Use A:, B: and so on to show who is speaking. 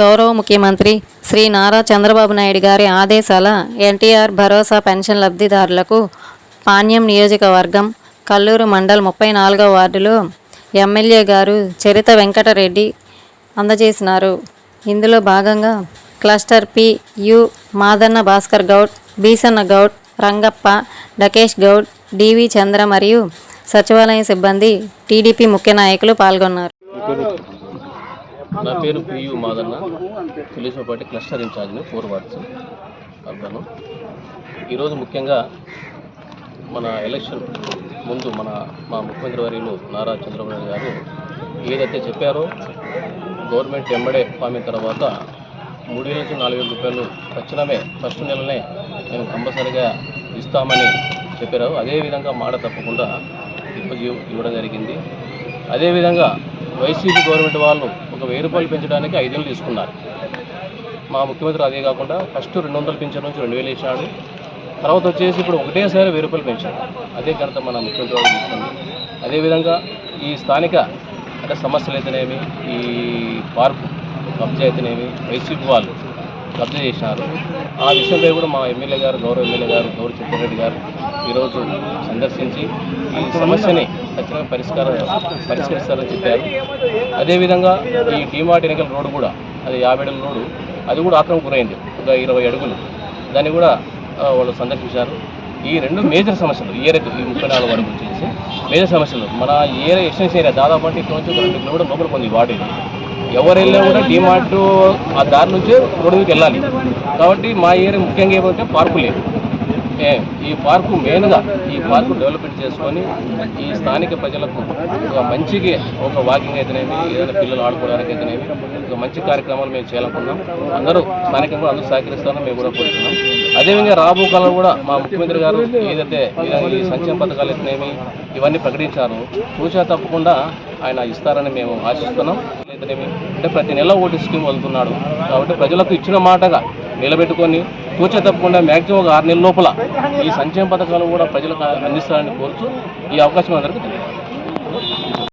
A: గౌరవ ముఖ్యమంత్రి శ్రీ నారా చంద్రబాబు నాయుడు గారి ఆదేశాల ఎన్టీఆర్ భరోసా పెన్షన్ లబ్ధిదారులకు పాణ్యం నియోజకవర్గం కల్లూరు మండల్ ముప్పై నాలుగవ వార్డులో ఎమ్మెల్యే గారు చరిత వెంకటరెడ్డి అందజేసినారు. ఇందులో భాగంగా cluster P U Madanna Bhaskar Goud Beesanna Goud Rangappa Dakesh Goud DV Chandra మరియు సచివాలయ సిబ్బంది టీడీపీ ముఖ్య నాయకులు పాల్గొన్నారు.
B: నా పేరు PU Madanna. Telugu Desam party cluster ఇన్ఛార్జ్ని four wards urban ఈరోజు ముఖ్యంగా మన ఎలక్షన్ ముందు మన మా ముఖ్యమంత్రి వర్యులు నారా చంద్రబాబు నాయుడు గారు ఏదైతే చెప్పారో గవర్నమెంట్ ఎంబడే పామిన తర్వాత మూడు వేల నుంచి నాలుగు వేల రూపాయలు తక్షణమే ఫస్ట్ నెలనే మేము కంపల్సరీగా ఇస్తామని చెప్పారు. అదేవిధంగా మాట తప్పకుండా ఈరోజు ఇవ్వడం జరిగింది. అదేవిధంగా వైసీపీ గవర్నమెంట్ వాళ్ళు ఒక వెయ్యి రూపాయలు పెంచడానికి ఐదేళ్ళు తీసుకున్నారు. మా ముఖ్యమంత్రి అదే కాకుండా ఫస్ట్ రెండు వందలు పెంచిన నుంచి రెండు వేలు వేసినాడు తర్వాత వచ్చేసి ఇప్పుడు ఒకటేసారి వెయ్యి రూపాయలు పెంచాడు అదే ఘనత మన ముఖ్యమంత్రి వాళ్ళు తీసుకుంది అదేవిధంగా ఈ స్థానిక అంటే సమస్యలు అయితేనేమి ఈ పార్కు కబ్జా అయితేనేమి వైసీపీ వాళ్ళు కబ్జా చేసినారు. ఆ విషయంపై కూడా మా ఎమ్మెల్యే గారు గౌరవ ఎమ్మెల్యే గారు గౌరవ చిట్టారెడ్డి గారు ఈరోజు సందర్శించి ఈ సమస్యని ఖచ్చితంగా పరిష్కారం పరిష్కరిస్తారని చెప్పారు. అదేవిధంగా ఈ డీమార్ట్ ఎన్నికల రోడ్డు కూడా అది యాభై అడుగుల రోడ్డు అది కూడా ఆక్రమణ గురైంది. ఒక ఇరవై అడుగులు. దాన్ని కూడా వాళ్ళు సందర్శించారు. ఈ రెండు మేజర్ సమస్యలు ఈ ఈ ముప్పై నాలుగు అడుగులు గురించి మేజర్ సమస్యలు. మన ఈ ఏరియా ఏరియా దాదాపు అంటే ఇక్కడ నుంచి ఒక రెండు కిలోమీటర్ లోపలికి ఉంది వార్డు ఇది. ఎవరు వెళ్ళినా కూడా డిమార్ట్ ఆ దారి నుంచే రోడ్డు మీదకి వెళ్ళాలి. కాబట్టి మా ఏరియా ముఖ్యంగా ఏమంటే పార్కు లేదు. ఈ పార్కు మెయిన్గా ఈ పార్కు డెవలప్మెంట్ చేసుకొని ఈ స్థానిక ప్రజలకు ఒక మంచిగా ఒక వాకింగ్ అయితేనేమి ఏదైనా పిల్లలు ఆడుకోవడానికి అయితేనేమి ఒక మంచి కార్యక్రమాలు మేము చేయాలనుకున్నాం. అందరూ స్థానికంగా అందరూ సహకరిస్తారని మేము కూడా కోరుతున్నాం అదేవిధంగా రాబో కాలం కూడా మా ముఖ్యమంత్రి గారు ఏదైతే ఈ- సంక్షేమ పథకాలు అయితేనేమి ఇవన్నీ ప్రకటించారు చూసా తప్పకుండా ఆయన ఇస్తారని మేము ఆశిస్తున్నాం. అయితేనేమి అంటే ప్రతి నెల ఓటు స్కీమ్ వదులుతున్నాడు కాబట్టి ప్రజలకు ఇచ్చిన మాటగా నిలబెట్టుకొని కూర్చో తప్పకుండా మ్యాక్సిమం ఒక ఆరు నెలల లోపల ఈ సంక్షేమ పథకాలు కూడా ప్రజలకు అందిస్తారని కోరుతూ ఈ అవకాశం అందరికీ తెలియదు